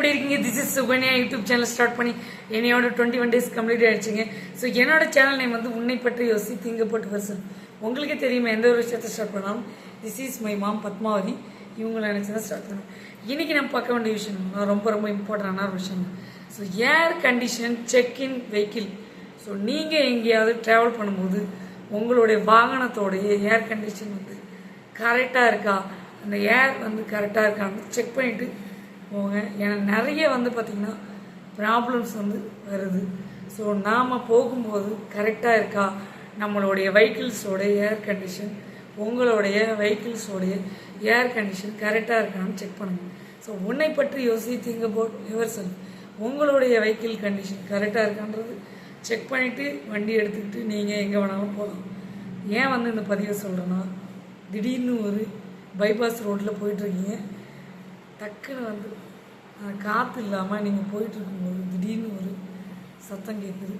எப்படி இருக்கீங்க? This is Sukanya YouTube channel start பண்ணி என்னையோட டுவெண்ட்டி ஒன் டேஸ் கம்ப்ளீட் ஆயிடுச்சுங்க. ஸோ என்னோட சேனல் நேம் வந்து உன்னை பற்றி யோசி திங்கப்பட்டு பர்சன் உங்களுக்கே தெரியுமா எந்த ஒரு விஷயத்தை ஸ்டார்ட் பண்ணாலும்? This is my mom Padmavathi இவங்களை நினச்சி தான் ஸ்டார்ட் பண்ணுவேன் இன்னைக்கு நான் பார்க்க வேண்டிய விஷயம் ரொம்ப ரொம்ப இம்பார்ட்டண்டான ஒரு விஷயம். So air condition check in vehicle so நீங்கள் எங்கேயாவது ட்ராவல் பண்ணும்போது உங்களுடைய வாகனத்தோடைய ஏர் கண்டிஷன் வந்து கரெக்டாக இருக்கா? அந்த ஏர் வந்து கரெக்டாக இருக்கான்னு செக் பண்ணிவிட்டு போங்க. ஏன்னா நிறைய வந்து பார்த்திங்கன்னா ப்ராப்ளம்ஸ் வந்து வருது. ஸோ நாம் போகும்போது கரெக்டாக இருக்கா? நம்மளுடைய வெஹிக்கிள்ஸோடைய ஏர் கண்டிஷன் உங்களுடைய வெஹிக்கிள்ஸோடைய ஏர் கண்டிஷன் கரெக்டாக இருக்கான்னு செக் பண்ணுங்கள் ஸோ உன்னை பற்றி யோசி திங்க போட் யுவர் செல்ஃப் உங்களுடைய வெஹிக்கிள் கண்டிஷன் கரெக்டாக இருக்கான்றது செக் பண்ணிவிட்டு வண்டி எடுத்துக்கிட்டு நீங்கள் எங்கே வேணாலும் போகலாம். ஏன் வந்து இந்த பதிவை சொல்கிறேன்னா திடீர்னு ஒரு பைபாஸ் ரோட்டில் போயிட்டுருக்கீங்க டக்குன்னு வந்து காற்று இல்லாமல் நீங்கள் போயிட்டுருக்கும்போது திடீர்னு ஒரு சத்தம் கேட்குது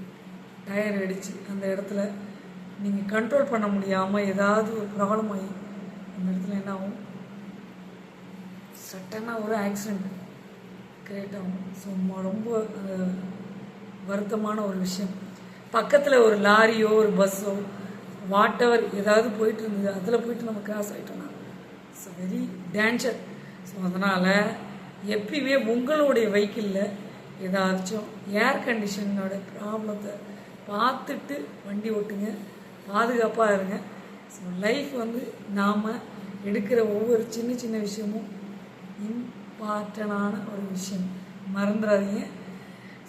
டயர் அடிச்சு அந்த இடத்துல நீங்கள் கண்ட்ரோல் பண்ண முடியாமல் ஏதாவது ஒரு ப்ராப்ளம் ஆகி அந்த இடத்துல என்ன ஆகும்? சட்டனாக ஒரு ஆக்சிடெண்ட் கிரியேட் ஆகும். ஸோ ரொம்ப வருத்தமான ஒரு விஷயம். பக்கத்தில் ஒரு லாரியோ ஒரு பஸ்ஸோ வாட் எவர் ஏதாவது போயிட்டு இருந்தது அதில் போயிட்டு நம்ம கிராஸ் ஆகிட்டோம்னா ஸோ வெரி டேஞ்சர் ஸோ அதனால் எப்பயுமே உங்களுடைய வெஹிக்கிளில் ஏதாச்சும் ஏர் கண்டிஷனோட ப்ராப்ளத்தை பார்த்துட்டு வண்டி ஓட்டுங்க. பாதுகாப்பாக இருங்க. ஸோ லைஃப் வந்து நாம் எடுக்கிற ஒவ்வொரு சின்ன சின்ன விஷயமும் இம்பார்ட்டனான ஒரு விஷயம். மறந்துடாதீங்க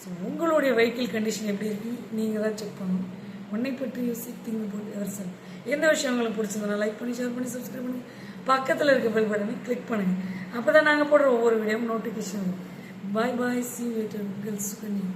ஸோ உங்களுடைய வெஹிக்கிள் கண்டிஷன் எப்படி இருக்கு நீங்கள் தான் செக் பண்ணணும். உன்னை பற்றி யோசித்திங்க திங்க் போட்டு எவர் செல். எந்த விஷயம் உங்களுக்கு பிடிச்சிருந்தா லைக் பண்ணி ஷேர் பண்ணி சப்ஸ்கிரைப் பண்ணி பக்கத்தில் இருக்க பெல் பட்டனை கிளிக் பண்ணுங்கள் அப்போ தான் நாங்கள் போடுற ஒவ்வொரு வீடியோவும் நோட்டிஃபிகேஷன் வரும். பாய் பாய் சி வேட்டர் கேர்ள்ஸ் சுகன்யா